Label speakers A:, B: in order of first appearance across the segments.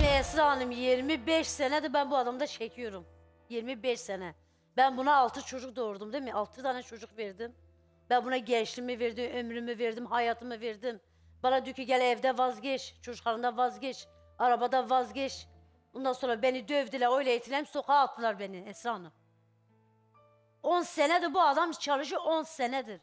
A: Şimdi Esra Hanım 25 senedir ben bu adamda çekiyorum. 25 sene. Ben buna 6 çocuk doğurdum değil mi? 6 tane çocuk verdim. Ben buna gençliğimi verdim, ömrümü verdim, hayatımı verdim. Bana diyor ki gel evde vazgeç, çocuklarında vazgeç, arabada vazgeç. Ondan sonra beni dövdüler, öyle eğitilen sokağa attılar beni Esra Hanım. 10 senedir bu adam çalışıyor, 10 senedir.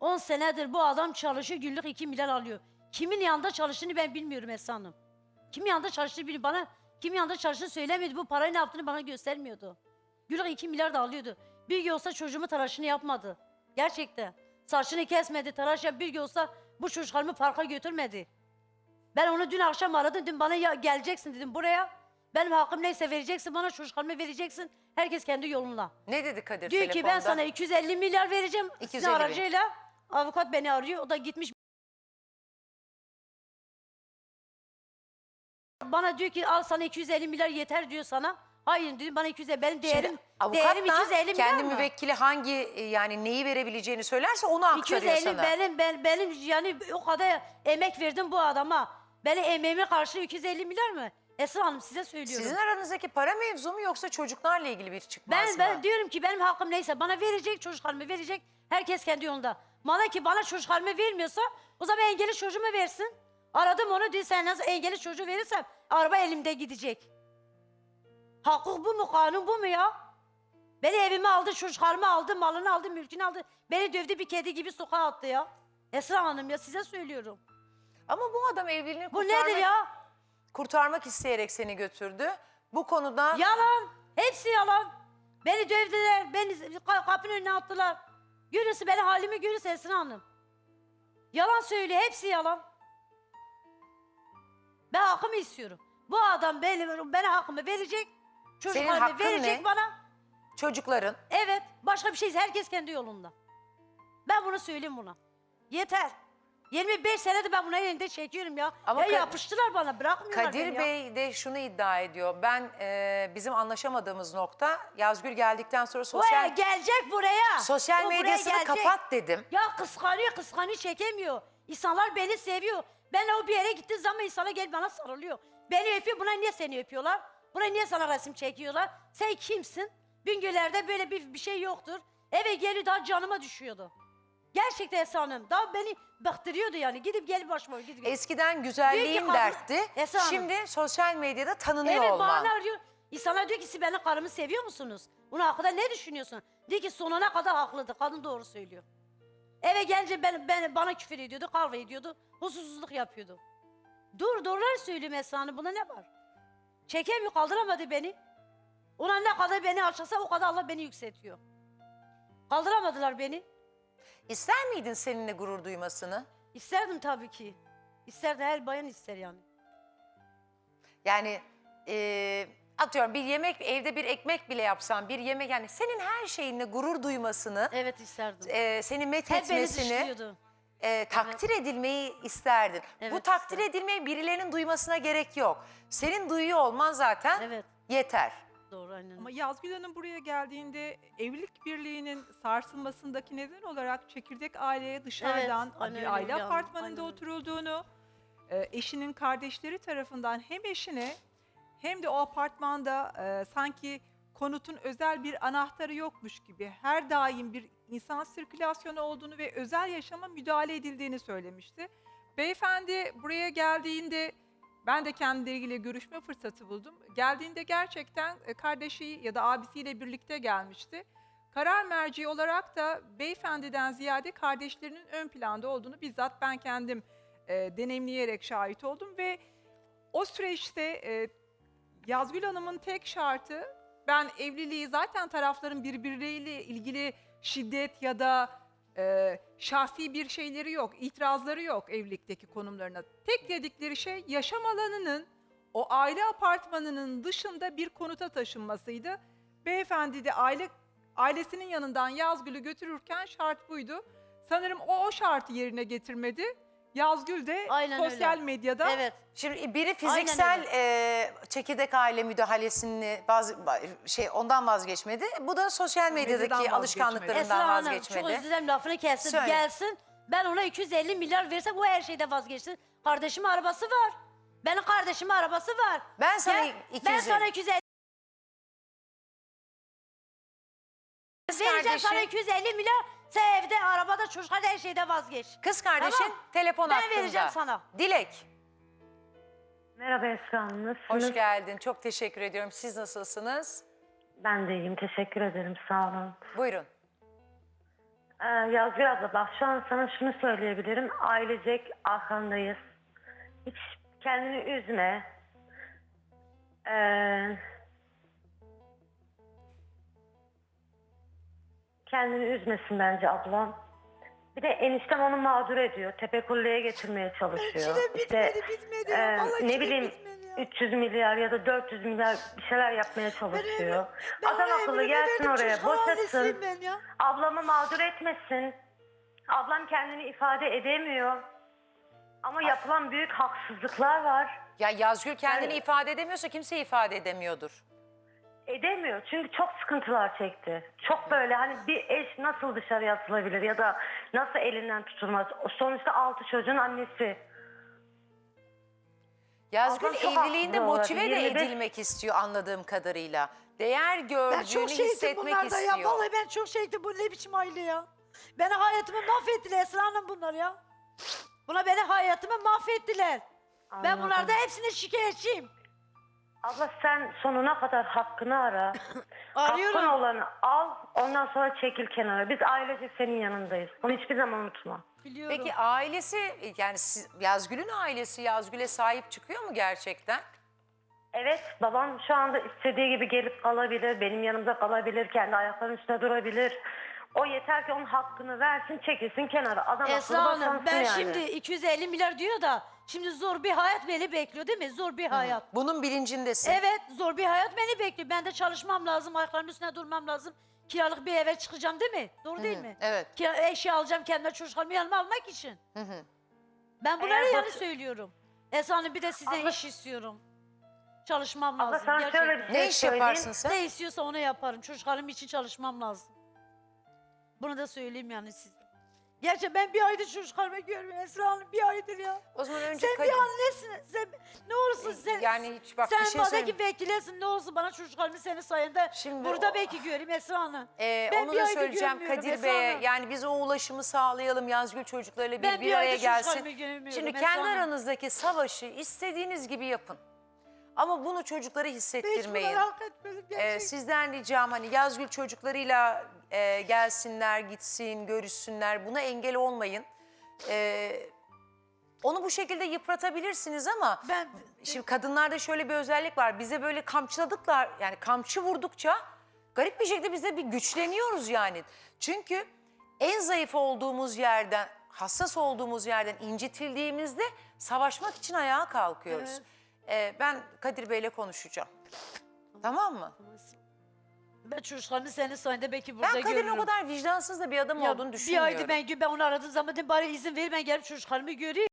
A: 10 senedir bu adam çalışıyor, günlük 2 milyar alıyor. Kimin yanında çalıştığını ben bilmiyorum Esra Hanım. Kim yanında çalıştığını biri bana, kim yanında çalıştığını söylemedi. Bu parayı ne yaptığını bana göstermiyordu. Günlük 2 milyar da alıyordu. Bir gün olsa çocuğumun tıraşını yapmadı. Gerçekten. Saçını kesmedi, tıraş yap. Bir gün olsa bu çocuklarımı parka götürmedi. Ben onu dün akşam aradım. Dün bana ya, geleceksin dedim buraya. Benim hakkım neyse vereceksin bana çocuklarımı vereceksin. Herkes kendi yoluna.
B: Ne dedi Kadir
A: Diyor ki ben
B: telefonda?
A: sana 250 milyar vereceğim.
B: 250
A: Sizin
B: bin.
A: aracıyla avukat beni arıyor. O da gitmiş. Bana diyor ki al sana 250 milyar yeter diyor sana. Hayır dedim bana 250 benim değerim değerim
B: da
A: 250 milyar
B: kendi
A: mı?
B: müvekkili hangi e, yani neyi verebileceğini söylerse onu aktarıyor
A: 250
B: sana.
A: benim ben, benim yani o kadar emek verdim bu adama. Benim emeğimin karşılığı 250 milyar mı? Esra Hanım size söylüyorum.
B: Sizin aranızdaki para mevzu mu yoksa çocuklarla ilgili bir çıkmaz
A: Ben
B: mı?
A: ben diyorum ki benim hakkım neyse bana verecek çocuklarımı verecek. Herkes kendi yolunda. Bana ki bana çocuklarımı vermiyorsa o zaman engelli çocuğumu versin. Aradım onu diyor sen nasıl engelli çocuğu verirsem araba elimde gidecek. Hakkuk bu mu kanun bu mu ya? Beni evime aldı çocuklarımı aldı malını aldı mülkünü aldı. Beni dövdü bir kedi gibi sokağa attı ya. Esra Hanım ya size söylüyorum.
B: Ama bu adam evliliğini
A: Bu
B: kurtarmak,
A: nedir ya?
B: kurtarmak isteyerek seni götürdü. Bu konuda
A: Yalan. Hepsi yalan. Beni dövdüler. Beni ka- kapının önüne attılar. Görüyorsun beni halimi görüyorsun Esra Hanım. Yalan söylüyor. Hepsi yalan. Ben hakkımı istiyorum. Bu adam benim, bana hakkımı verecek. Çocuklarımı
B: hakkın
A: verecek
B: ne?
A: bana.
B: çocukların
A: Evet. Başka bir şey herkes kendi yolunda. Ben bunu söyleyeyim buna. Yeter. 25 senedir ben buna elinde çekiyorum ya.
B: Ama
A: ya
B: Kad-
A: yapıştılar bana bırakmıyorlar
B: Kadir
A: beni ya.
B: Bey de şunu iddia ediyor. Ben e, bizim anlaşamadığımız nokta Yazgül geldikten sonra
A: O
B: sosyal
A: ya gelecek buraya.
B: sosyal
A: buraya
B: medyasını
A: gelecek.
B: kapat dedim.
A: Ya kıskanıyor kıskanıyor çekemiyor. İnsanlar beni seviyor. Ben o bir yere gittiğim zaman insana gel bana sarılıyor. Beni öpüyor buna niye seni öpüyorlar? Buna niye sana resim çekiyorlar? Sen kimsin? Bingöl'lerde böyle bir, bir şey yoktur. Eve geliyor daha canıma düşüyordu. Gerçekten Esra Hanım. Daha beni baktırıyordu yani. Gidip gel başıma gidip gel.
B: Eskiden güzelliğin
A: kadın-
B: dertti.
A: Esra Hanım.
B: Şimdi sosyal medyada tanınıyor
A: Evet
B: olman.
A: bana arıyor. İnsanlar diyor ki siz benim karımı seviyor musunuz? Bunun hakkında ne düşünüyorsun? Diyor ki sonuna kadar haklıdır. Kadın doğru söylüyor. Eve gelince ben, ben, bana küfür ediyordu, kavga ediyordu, huzursuzluk yapıyordu. Dur doğruları söylüyorum Esra Hanım, buna ne var? Çekemiyor, kaldıramadı beni. Ona ne kadar beni alçalsa o kadar Allah beni yükseltiyor. Kaldıramadılar beni.
B: İster miydin seninle gurur duymasını?
A: İsterdim tabii ki. İsterdi her bayan ister yani.
B: Yani e, atıyorum bir yemek evde bir ekmek bile yapsan bir yemek yani senin her şeyinle gurur duymasını,
A: Evet isterdim.
B: e, seni met
A: Hep beni
B: etmesini,
A: dışlıyordu.
B: e, takdir edilmeyi isterdin. Bu
A: Evet,
B: takdir
A: isterdim.
B: edilmeyi birilerinin duymasına gerek yok. Senin duyuyor olman zaten
A: Evet.
B: yeter.
A: Doğru aynen.
C: Ama Yazgül Hanım buraya geldiğinde evlilik birliğinin sarsılmasındaki neden olarak çekirdek aileye dışarıdan
A: aynen öyle
C: bir aile
A: Hülya Hanım,
C: apartmanında
A: aynen öyle.
C: oturulduğunu, e, eşinin kardeşleri tarafından hem eşine hem de o apartmanda e, sanki konutun özel bir anahtarı yokmuş gibi her daim bir insan sirkülasyonu olduğunu ve özel yaşama müdahale edildiğini söylemişti. Beyefendi buraya geldiğinde ben de kendiyle ilgili görüşme fırsatı buldum. Geldiğinde gerçekten e, kardeşi ya da abisiyle birlikte gelmişti. Karar merci olarak da beyefendiden ziyade kardeşlerinin ön planda olduğunu bizzat ben kendim e, deneyimleyerek şahit oldum ve o süreçte e, Yazgül Hanım'ın tek şartı ben evliliği zaten tarafların birbirleriyle ilgili şiddet ya da e, şahsi bir şeyleri yok, itirazları yok evlilikteki konumlarına. Tek dedikleri şey yaşam alanının o aile apartmanının dışında bir konuta taşınmasıydı. Beyefendi de aile ailesinin yanından Yazgül'ü götürürken şart buydu. Sanırım o o şartı yerine getirmedi. Yazgül de
A: Aynen öyle.
C: sosyal medyada
A: Evet.
B: Şimdi biri fiziksel e, çekirdek aile müdahalesini bazı ba- şey ondan vazgeçmedi. Bu da sosyal medyadaki alışkanlıklarından
A: Hanım
B: vazgeçmedi.
A: çok özür dilerim lafını kessin
B: Söyle.
A: gelsin. Ben ona 250 milyar versem o her şeyde vazgeçsin. Kardeşimin arabası var. Benim kardeşimin arabası var.
B: Ben sana
A: Gel,
B: 250
A: Ben sana 250
B: Kız
A: vereceğim sana
B: kardeşin,
A: 250 milyon. Sen evde, arabada, çocuklarda her şeyde vazgeç.
B: kız kardeşin
A: Tamam.
B: telefon
A: Ben
B: hattında.
A: vereceğim sana.
B: Dilek,
D: Merhaba Esra Hanım, nasılsınız?
B: hoş geldin. Çok teşekkür ediyorum. Siz nasılsınız?
D: Ben de iyiyim, teşekkür ederim, sağ olun.
B: Buyurun.
D: Ee, Yazgül abla bak şu an sana şunu söyleyebilirim, ailecek arkandayız. Hiç kendini üzme. Ee, kendini üzmesin bence ablam. Bir de eniştem onu mağdur ediyor. Tepekulle'ye getirmeye çalışıyor. işte, e, ne bileyim 300 milyar ya da 400 milyar bir şeyler yapmaya çalışıyor. Adam akıllı gelsin oraya boşasın. Ablamı mağdur etmesin. Ablam kendini ifade edemiyor. Ama yapılan büyük haksızlıklar var.
B: Ya Yazgül kendini
D: Yani-
B: ifade edemiyorsa kimse ifade edemiyordur.
D: Edemiyor çünkü çok sıkıntılar çekti. Çok böyle hani bir eş nasıl dışarıya atılabilir ya da nasıl elinden tutulmaz. Sonuçta altı çocuğun annesi.
B: Yazgül
D: çok
B: evliliğinde
D: haklı
B: motive de
D: olarak. 25
B: edilmek istiyor anladığım kadarıyla. Değer
E: Ben
B: gördüğünü
E: çok şeydim
B: hissetmek
E: bunlarda ya.
B: istiyor.
E: Vallahi ben çok şeydim. Bu ne biçim aile ya? Beni hayatımı mahvettiler Esra Hanım bunlar ya.
A: Buna beni hayatımı mahvettiler. Ben
D: Anladım.
A: bunlarda hepsine şikayetçiyim.
D: Abla sen sonuna kadar hakkını ara.
A: Arıyorum.
D: Hakkın olanı al ondan sonra çekil kenara. Biz ailece senin yanındayız. Bunu hiçbir zaman unutma.
A: Biliyorum.
B: Peki ailesi yani siz, Yazgül'ün ailesi Yazgül'e sahip çıkıyor mu gerçekten?
D: Evet babam şu anda istediği gibi gelip kalabilir. Benim yanımda kalabilir. Kendi ayaklarının üstünde durabilir. O yeter ki onun hakkını versin çekilsin kenara. Adam
A: Esra
D: akıllı
A: Hanım ben
D: yani.
A: şimdi 250 milyar diyor da şimdi zor bir hayat beni bekliyor değil mi? Zor bir hayat.
B: Bunun bilincindesin.
A: Evet zor bir hayat beni bekliyor. Ben de çalışmam lazım, ayaklarımın üstüne durmam lazım. Kiralık bir eve çıkacağım değil mi? Doğru değil mi?
B: evet.
A: Kira, eşya alacağım kendime çocuklarımı yanıma almak için. Ben bunları
D: Eğer
A: yani
D: bak-
A: söylüyorum. Esra Hanım bir de size
D: Abla-
A: iş istiyorum. Çalışmam
D: Abla
A: lazım
D: sana
A: gerçekten.
D: şöyle bir şey
B: Ne iş
D: söyleyeyim.
B: yaparsın sen?
A: Ne istiyorsa onu yaparım. Çocuklarım için çalışmam lazım. Bunu da söyleyeyim yani size. Gerçi ben bir aydır çocuklarımı görmüyorum Esra Hanım. Bir aydır ya.
B: O zaman önce
A: Sen bir annesin. Sen ne olursun sen.
B: Yani hiç bak
A: sen
B: bir şey
A: bana
B: söyleyeyim.
A: ki vekilsin ne olsun bana çocuklarımı senin sayende
B: Şimdi
A: burada
B: o-
A: belki göreyim Esra Hanım.
B: Ee,
A: Ben
B: onu
A: bir
B: da
A: aydır
B: söyleyeceğim
A: görmüyorum
B: Kadir
A: Esra
B: Bey'e.
A: Hanım.
B: Yani biz o ulaşımı sağlayalım Yazgül çocuklarıyla bir,
A: Ben
B: bir,
A: bir
B: araya
A: aydır
B: gelsin. Şimdi
A: Esra
B: kendi
A: Hanım.
B: aranızdaki savaşı istediğiniz gibi yapın. Ama bunu çocuklara
E: Hiç
B: hissettirmeyin.
E: bunları hak etmedim
B: Ee,
E: gerçekten.
B: sizden ricam hani Yazgül çocuklarıyla e, gelsinler, gitsin, görüşsünler. Buna engel olmayın. Ee, onu bu şekilde yıpratabilirsiniz ama
E: Ben
B: şimdi kadınlarda şöyle bir özellik var. Bize böyle kamçıladıklar yani kamçı vurdukça garip bir şekilde biz de bir güçleniyoruz yani. Çünkü en zayıf olduğumuz yerden, hassas olduğumuz yerden incitildiğimizde savaşmak için ayağa kalkıyoruz. Ee, ben Kadir Bey'le konuşacağım. Tamam mı?
A: Ben çocuklarımı senin sayende belki burada
B: Ben Kadir'in
A: görürüm.
B: o kadar vicdansız da bir adam
A: Ya
B: olduğunu
A: bir
B: düşünmüyorum.
A: aydır ben, ben onu aradığım zaman dedim bari izin ver ben gelip çocuklarımı göreyim.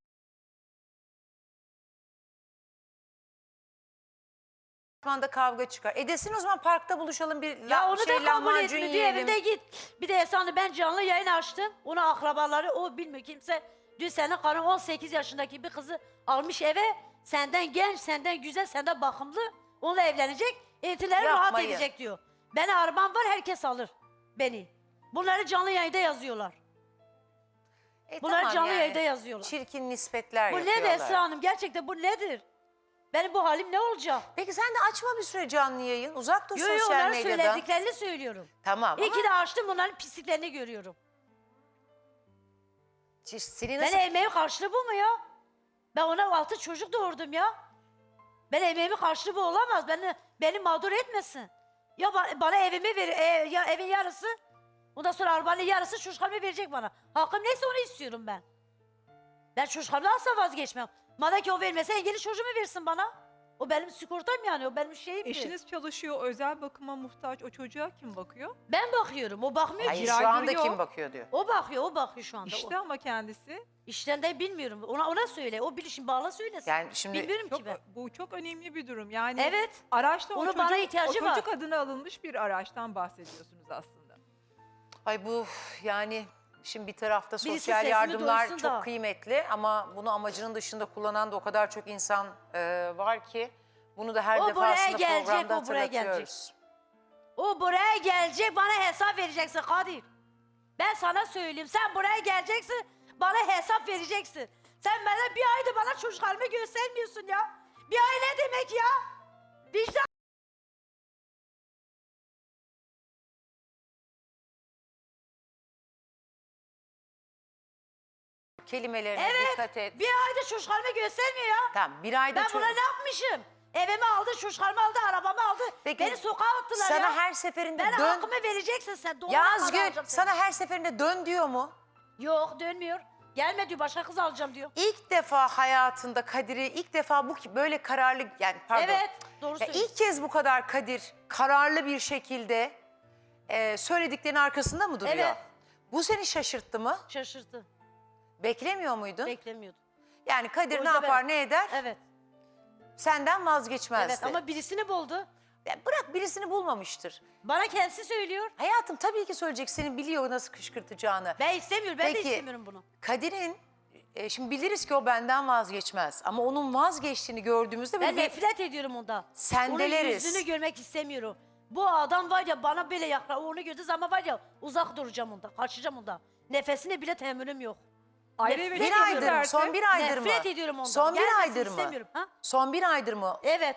B: Apartmanda kavga çıkar. E desin o zaman parkta buluşalım bir
A: Ya
B: la-
A: onu
B: şey,
A: da kabul
B: lahmacun
A: etmiyor. Diyor
B: yiyelim.
A: evinde git. Bir de Esra'nı ben canlı yayın açtım. Ona akrabaları o bilmiyor kimse. Dün senin karın 18 yaşındaki bir kızı almış eve. Senden genç, senden güzel, senden bakımlı. Onunla evlenecek. Etileri rahat
B: Yapmayın.
A: edecek diyor. Beni arabam var herkes alır beni. Bunları canlı yayında yazıyorlar.
B: E
A: Bunları
B: tamam
A: canlı
B: yani.
A: yayında yazıyorlar.
B: Çirkin nispetler
A: Bu
B: yapıyorlar.
A: nedir Esra Hanım? Gerçekten bu nedir? Benim bu halim ne olacak?
B: Peki sen de açma bir süre canlı yayın. Uzak dur
A: Yo yo
B: sosyal
A: onların
B: medyadan.
A: söylediklerini söylüyorum.
B: Tamam
A: İyi
B: ama
A: ki de açtım onların pisliklerini görüyorum.
B: seni
A: Ben
B: nasıl...
A: emeğimin karşılığı bu mu ya? Ben ona altı çocuk doğurdum ya. Ben emeğimin karşılığı bu olamaz. Beni, beni mağdur etmesin. Ya ba- bana evimi ver, e, ya evin yarısı. Ondan sonra arabanın yarısı çocuklarımı verecek bana. Hakkım neyse onu istiyorum ben. Ben çocuklarımdan asla vazgeçmem. Madem ki o vermese engelli çocuğumu versin bana. O benim sigortam yani, o benim şeyimdir.
C: Eşiniz çalışıyor, özel bakıma muhtaç. O çocuğa kim bakıyor?
A: Ben bakıyorum, o bakmıyor
B: Hayır
A: ki.
B: şu anda
C: Kiraydırıyor.
B: kim bakıyor diyor.
A: O bakıyor, o bakıyor şu anda.
C: İşte ama kendisi.
A: İşten de bilmiyorum. Ona ona söyle. O bilişim bağla söylesin.
B: Yani şimdi
A: Bilmiyorum
C: Çok,
A: ki ben.
C: bu çok önemli bir durum. Yani
A: Evet.
C: araçta o
A: Onun
C: çocuk,
A: bana
C: o
A: ihtiyacı var.
C: çocuk adına alınmış bir araçtan bahsediyorsunuz aslında.
B: ay bu yani Şimdi bir tarafta
A: Birisi
B: sosyal yardımlar
A: duysun
B: çok
A: da.
B: kıymetli ama bunu amacının dışında kullanan da o kadar çok insan e, var ki bunu da her
A: O buraya
B: defasında
A: gelecek,
B: programda
A: o buraya
B: hatırlatıyoruz.
A: O buraya gelecek bana hesap vereceksin Kadir. Ben sana söyleyeyim sen buraya geleceksin bana hesap vereceksin. Sen bana bir ayda bana çocuklarımı göstermiyorsun ya. Bir ay ne demek ya? Vicdan
B: Kelimelerine
A: Evet.
B: dikkat et.
A: bir ayda çocuklarımı göstermiyor ya.
B: Tamam bir ayda
A: Ben
B: çok...
A: buna ne yapmışım? Evimi aldı, çocuklarımı aldı, arabamı aldı.
B: Peki,
A: Beni sokağa attılar
B: sana
A: ya.
B: her seferinde
A: Bana
B: dön...
A: hakkımı vereceksin sen. Doğru hakkımı
B: Yazgül
A: alacağım seni.
B: sana her seferinde dön diyor mu?
A: Yok dönmüyor. Gelme diyor başka kız alacağım diyor.
B: İlk defa hayatında Kadir'i ilk defa bu böyle kararlı yani pardon.
A: Evet doğru
B: Ya
A: söylüyorsun.
B: ilk kez bu kadar Kadir kararlı bir şekilde e, söylediklerinin arkasında mı duruyor?
A: Evet.
B: Bu seni şaşırttı mı?
A: Şaşırttı.
B: Beklemiyor muydun?
A: Beklemiyordum.
B: yani Kadir
A: O
B: ne
A: yüzden
B: yapar
A: ben-
B: ne eder?
A: Evet.
B: Senden vazgeçmezdi.
A: Evet ama birisini buldu.
B: Ya bırak birisini bulmamıştır.
A: Bana kendisi söylüyor.
B: Hayatım tabii ki söyleyecek senin biliyor nasıl kışkırtacağını.
A: Ben istemiyorum. Ben de
B: Peki.
A: istemiyorum bunu.
B: Kadir'in e, şimdi biliriz ki o benden vazgeçmez ama onun vazgeçtiğini gördüğümüzde
A: Ben
B: böyle bir-
A: nefret ediyorum ondan.
B: Sendeleriz.
A: Onun yüzünü görmek istemiyorum. Bu adam var ya bana böyle yakla onu gördüğü zaman var ya uzak duracağım ondan. Kaçacağım ondan. Nefesine bile tahammülüm yok.
C: Ayrı eve
B: bir aydır mı?
C: derse-
B: Son bir aydır mı?
A: Nefret ediyorum ondan.
B: Son bir
A: Gelmesin
B: aydır mı?
A: istemiyorum. Ha?
B: Son bir aydır mı?
A: Evet.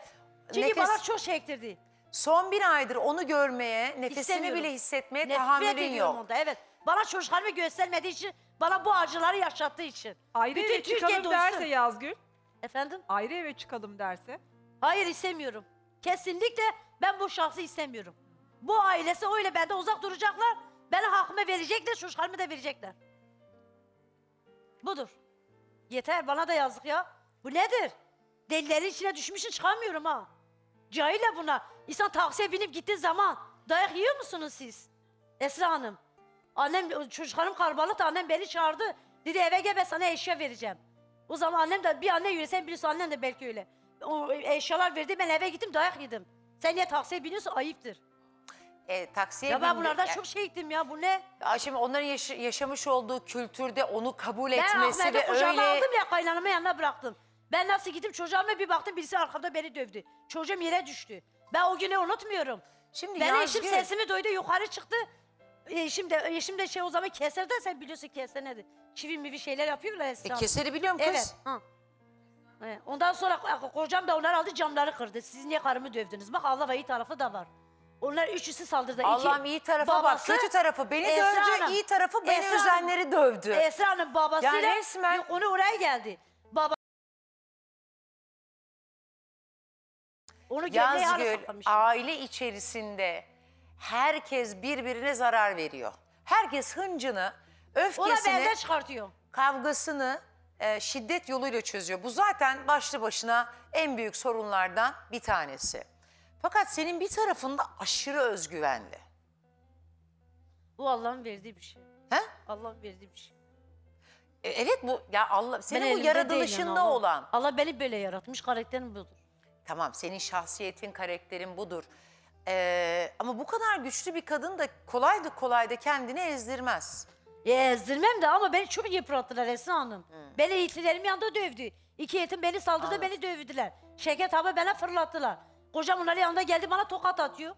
A: Çünkü
B: Nefes-
A: bana çok çektirdi.
B: Son bir aydır onu görmeye, nefesini
A: İstemiyorum.
B: bile hissetmeye
A: Nefret
B: tahammülün
A: ediyorum
B: yok.
A: ondan. Evet. Bana çocuklarımı göstermediği için, bana bu acıları yaşattığı için.
C: Ayrı
A: Bütün
C: eve
A: Türkiye
C: çıkalım derse Yazgül.
A: Efendim?
C: Ayrı eve çıkalım derse.
A: Hayır istemiyorum. Kesinlikle ben bu şahsı istemiyorum. Bu ailesi öyle benden uzak duracaklar. Bana hakkımı verecekler, çocuklarımı da verecekler. Budur. Yeter bana da yazık ya. Bu nedir? Delilerin içine düşmüşsün çıkamıyorum ha. Cahile buna. İnsan taksiye binip gittiği zaman dayak yiyor musunuz siz? Esra Hanım. Annem, çocuklarım kalabalıktı. Annem beni çağırdı. Dedi eve gel ben sana eşya vereceğim. O zaman annem de bir anne yürüsen birisi annen de belki öyle. O eşyalar verdi ben eve gittim dayak yedim. Sen niye taksiye biniyorsun ayıptır.
B: E, taksiye
A: Ya ben
B: bindi.
A: bunlardan
B: Ya-
A: çok şey ettim ya bu ne?
B: Ya şimdi onların yaş- yaşamış olduğu kültürde onu kabul
A: Ben
B: etmesi
A: Ahmet'i
B: ve
A: kucağıma
B: öyle...
A: aldım ya kaynanamın yanına bıraktım. Ben nasıl gittim çocuğuma bir baktım birisi arkamda beni dövdü. Çocuğum yere düştü. Ben o günü unutmuyorum.
B: Şimdi
A: Ben
B: Yazgül,
A: eşim sesimi duydu yukarı çıktı. Eşim de, eşim de şey o zaman keser de sen biliyorsun keser nedir? Çivi mi bir şeyler yapıyorlar
B: E,
A: Esra.
B: keseri biliyorum kız.
A: Evet. Ha. Evet. Ondan sonra kocam da onlar aldı camları kırdı. Siz niye karımı dövdünüz? Bak Allah ve iyi tarafı da var. Onlar üçüsü saldırdı. İki-
B: Allah'ım iyi tarafa
A: babası,
B: bak. Kötü tarafı beni
A: Esra
B: dövdü,
A: Hanım.
B: iyi tarafı beni
A: Esra Hanım.
B: üzenleri dövdü.
A: Esra'nın babasıyla
B: Yani resmen-
A: yok, onu oraya geldi. Baba onu hala
B: Yazgül
A: saklamış.
B: aile içerisinde herkes birbirine zarar veriyor. Herkes hıncını,
A: O da
B: öfkesini,
A: benden çıkartıyor.
B: kavgasını e, şiddet yoluyla çözüyor. Bu zaten başlı başına en büyük sorunlardan bir tanesi. Fakat senin bir tarafında aşırı özgüvenli.
A: Bu Allah'ın verdiği bir şey.
B: He?
A: Allah'ın verdiği bir şey.
B: E, evet bu ya Allah
A: Ben
B: senin bu
A: elimde değil yani, Allah-
B: olan.
A: Allah beni böyle yaratmış karakterim budur.
B: Tamam senin şahsiyetin, karakterin budur. Ee, ama bu kadar güçlü bir kadın da kolay da kolay da kendini ezdirmez.
A: Ya ezdirmem de ama beni çok yıprattılar Esra Hanım. Beni yiğitlerim yanında dövdü. İki yetim beni saldırdı beni dövdüler. Şevket abi bana fırlattılar. Kocam onların yanında geldi bana tokat atıyor.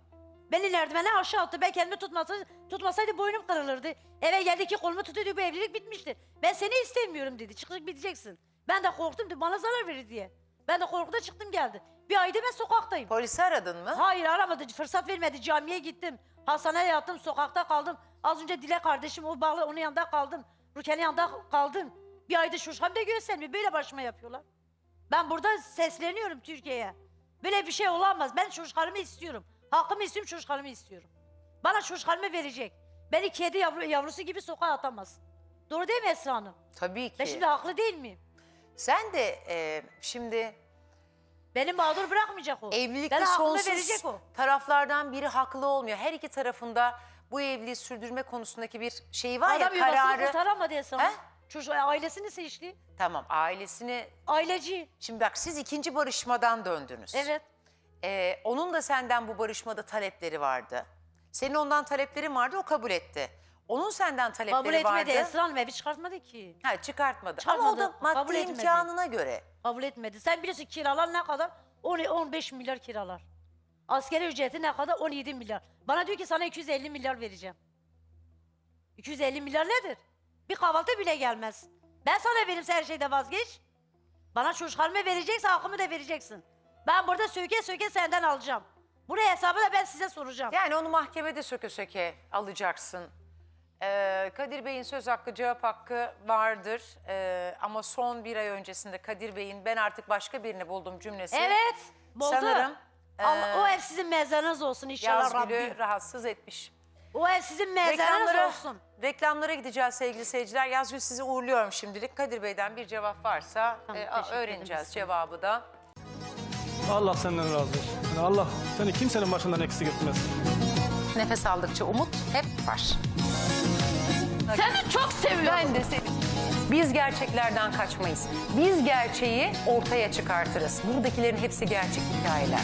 A: Beni merdivene aşağı attı. Ben kendimi tutmasaydı, tutmasaydı boynum kırılırdı. Eve geldi ki kolumu tutuyordu bu evlilik bitmişti. Ben seni istemiyorum dedi. Çıkıp gideceksin. Ben de korktum dedi bana zarar verir diye. Ben de korkuda çıktım geldi. Bir ayda ben sokaktayım.
B: Polisi aradın mı?
A: Hayır aramadı. Fırsat vermedi. Camiye gittim. Hastaneye yattım. Sokakta kaldım. Az önce Dile kardeşim o bağlı onun yanında kaldım. Rukiye'nin yanında kaldım. Bir ayda çocuğum da göstermiyor. Böyle başıma yapıyorlar. Ben burada sesleniyorum Türkiye'ye. Böyle bir şey olamaz. Ben çocuklarımı istiyorum. Hakkımı istiyorum, çocuklarımı istiyorum. Bana çocuklarımı verecek. Beni kedi yavru, yavrusu gibi sokağa atamaz. Doğru değil mi Esra Hanım?
B: Tabii ki.
A: Ben şimdi haklı değil miyim?
B: Sen de e, şimdi
A: Beni mağdur bırakmayacak o.
B: evlilikte
A: Bana
B: sonsuz
A: verecek o.
B: taraflardan biri haklı olmuyor. Her iki tarafında bu evliliği sürdürme konusundaki bir şey var
A: Adam
B: ya
A: yuvasını
B: kararı.
A: kurtaramadı Esra Hanım.
B: He?
A: Çocuğu ailesini seçti.
B: Tamam ailesini
A: Aileci.
B: şimdi bak siz ikinci barışmadan döndünüz.
A: Evet.
B: Ee, onun da senden bu barışmada talepleri vardı. Senin ondan taleplerin vardı o kabul etti. Onun senden
A: Kabul
B: talepleri
A: etmedi.
B: vardı.
A: Esra Hanım evi çıkartmadı ki.
B: Ha, çıkartmadı. Ama o da maddi
A: kabul etmedi.
B: imkanına göre.
A: Kabul etmedi. Sen biliyorsun kiralar ne kadar? 10 15 milyar kiralar. Askeri ücreti ne kadar? 17 milyar. Bana diyor ki sana 250 milyar vereceğim. 250 milyar nedir? Bir kahvaltı bile gelmez. Ben sana verimse her şeyde vazgeç. Bana çocuklarımı verecekse hakkımı da vereceksin. Ben burada söke söke senden alacağım. Buraya hesabı da ben size soracağım.
B: Yani onu mahkemede söke söke alacaksın. Ee, Kadir Bey'in söz hakkı, cevap hakkı vardır. Ee, ama son bir ay öncesinde Kadir Bey'in ben artık başka birini buldum cümlesi.
A: Evet. Buldu.
B: Sanırım
A: Allah,
B: eee,
A: o ev sizin mezarınız olsun inşallah
B: Yazgül'ü
A: Rabbim.
B: rahatsız etmiş.
A: O ev sizin mezarınız
B: Reklamlara,
A: olsun.
B: reklamlara gideceğiz sevgili seyirciler. Yazgül sizi uğurluyorum şimdilik. Kadir Bey'den bir cevap varsa
A: Tamam,
B: e,
A: teşekkür
B: öğreneceğiz cevabı da.
F: Allah senden razı olsun. Yani Allah seni kimsenin başından eksik etmez.
B: Nefes aldıkça umut hep var.
A: Seni çok seviyorum.
B: Ben de seni. Biz gerçeklerden kaçmayız. Biz gerçeği ortaya çıkartırız. Buradakilerin hepsi gerçek hikayeler.